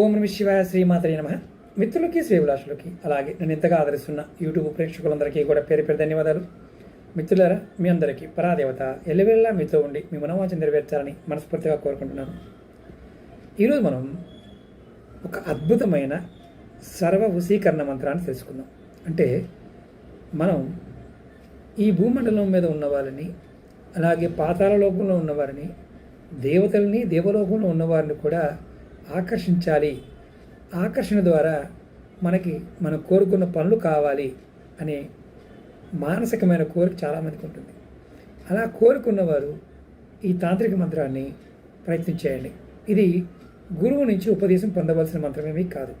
ఓం నమ శివాయ శ్రీమాతరే నమ. మిత్రులకి శ్రీవిలాసులకి అలాగే నన్ను ఇంతగా ఆదరిస్తున్న యూట్యూబ్ ప్రేక్షకులందరికీ కూడా పేరు పేరు ధన్యవాదాలు. మిత్రులారా మీ అందరికీ పరాదేవత ఎల్లవేళ్ళ మీతో ఉండి మీ మనోవాంఛ నెరవేర్చాలని మనస్ఫూర్తిగా కోరుకుంటున్నాను. ఈరోజు మనం ఒక అద్భుతమైన సర్వ వశీకరణ మంత్రాన్ని తెలుసుకుందాం. అంటే మనం ఈ భూమండలం మీద ఉన్న వాళ్ళని అలాగే పాతాల లోకంలో ఉన్నవారిని దేవతల్ని దేవలోకంలో ఉన్నవారిని కూడా ఆకర్షించాలి. ఆకర్షణ ద్వారా మనకి మనం కోరుకున్న పనులు కావాలి అనే మానసికమైన కోరిక చాలామందికి ఉంటుంది. అలా కోరుకున్నవారు ఈ తాంత్రిక మంత్రాన్ని ప్రయత్నం చేయండి. ఇది గురువు నుంచి ఉపదేశం పొందవలసిన మంత్రమేమీ కాదు.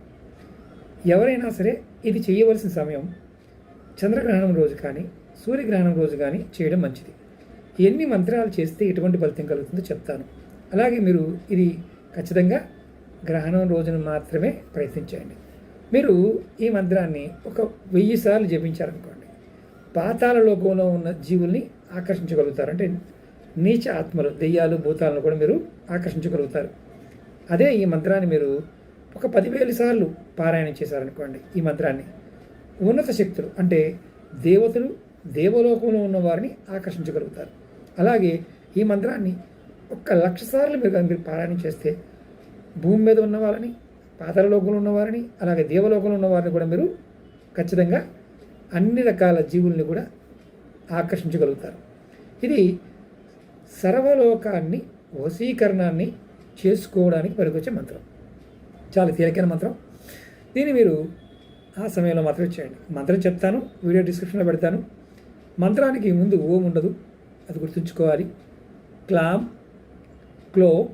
ఎవరైనా సరే ఇది చేయవలసిన సమయం చంద్రగ్రహణం రోజు కానీ సూర్యగ్రహణం రోజు కానీ చేయడం మంచిది. ఎన్ని మంత్రాలు చేస్తే ఎటువంటి ఫలితం కలుగుతుందో చెప్తాను. అలాగే మీరు ఇది ఖచ్చితంగా గ్రహణం రోజున మాత్రమే ప్రయత్నించండి మీరు ఈ మంత్రాన్ని ఒక వెయ్యి సార్లు జపించారనుకోండి. పాతాల లోకంలో ఉన్న జీవుల్ని ఆకర్షించగలుగుతారు. అంటే నీచ ఆత్మలు దెయ్యాలు భూతాలను కూడా మీరు ఆకర్షించగలుగుతారు. అదే ఈ మంత్రాన్ని మీరు ఒక పదివేల సార్లు పారాయణం చేశారనుకోండి ఈ మంత్రాన్ని. ఉన్నత శక్తులు అంటే దేవతలు దేవలోకంలో ఉన్న వారిని ఆకర్షించగలుగుతారు. అలాగే ఈ మంత్రాన్ని ఒక్క లక్ష సార్లు మీరు కనుక మీరు పారాయణం చేస్తే భూమి మీద ఉన్న వాళ్ళని పాతాళ లోకంలో ఉన్నవారిని అలాగే దేవలోకంలో ఉన్నవారిని కూడా మీరు ఖచ్చితంగా అన్ని రకాల జీవుల్ని కూడా ఆకర్షించగలుగుతారు. ఇది సర్వలోకాన్ని వశీకరణాన్ని చేసుకోవడానికి పనికొచ్చే మంత్రం. చాలా తేలికైన మంత్రం. దీన్ని మీరు ఆ సమయంలో మాత్రమే చేయండి. మంత్రం చెప్తాను వీడియో డిస్క్రిప్షన్లో పెడతాను. మంత్రానికి ముందు ఓం ఉండదు అది గుర్తుంచుకోవాలి. క్లామ్ క్లో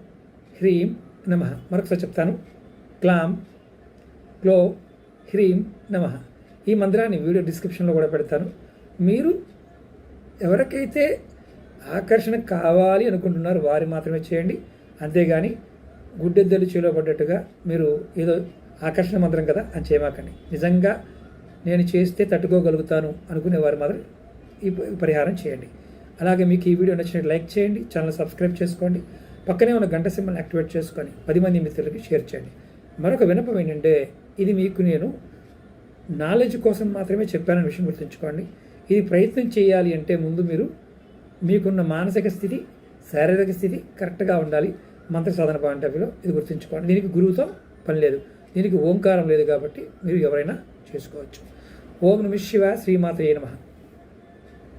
హ్రీం నమ. మరొకసారి చెప్తాను. క్లాం క్లో హ్రీం నమ. ఈ మంత్రాన్ని వీడియో డిస్క్రిప్షన్లో కూడా పెడతాను. మీరు ఎవరికైతే ఆకర్షణ కావాలి అనుకుంటున్నారో వారి మాత్రమే చేయండి. అంతేగాని గుడ్డెద్దలు చేలో పడ్డట్టుగా మీరు ఏదో ఆకర్షణ మంత్రం కదా అని చేయమాకండి. నిజంగా నేను చేస్తే తట్టుకోగలుగుతాను అనుకునే వారు మాత్రం ఈ పరిహారం చేయండి. అలాగే మీకు ఈ వీడియో నచ్చినట్టు లైక్ చేయండి ఛానల్ సబ్స్క్రైబ్ చేసుకోండి. పక్కనే ఉన్న గంట సింబల్ యాక్టివేట్ చేసుకొని పది మంది మిత్రులకి షేర్ చేయండి. మరొక వినపం ఏంటంటే ఇది మీకు నేను నాలెడ్జ్ కోసం మాత్రమే చెప్పానని విషయం గుర్తుంచుకోండి. ఇది ప్రయత్నం చేయాలి అంటే ముందు మీరు మీకున్న మానసిక స్థితి శారీరక స్థితి కరెక్ట్గా ఉండాలి. మంత్ర సాధన పాయింట్ ఆఫ్ వ్యూలో ఇది గుర్తుంచుకోండి. దీనికి గురువుతో పని లేదు. దీనికి ఓంకారం లేదు కాబట్టి మీరు ఎవరైనా చేసుకోవచ్చు. ఓం నమ శివ శ్రీమాత నమః.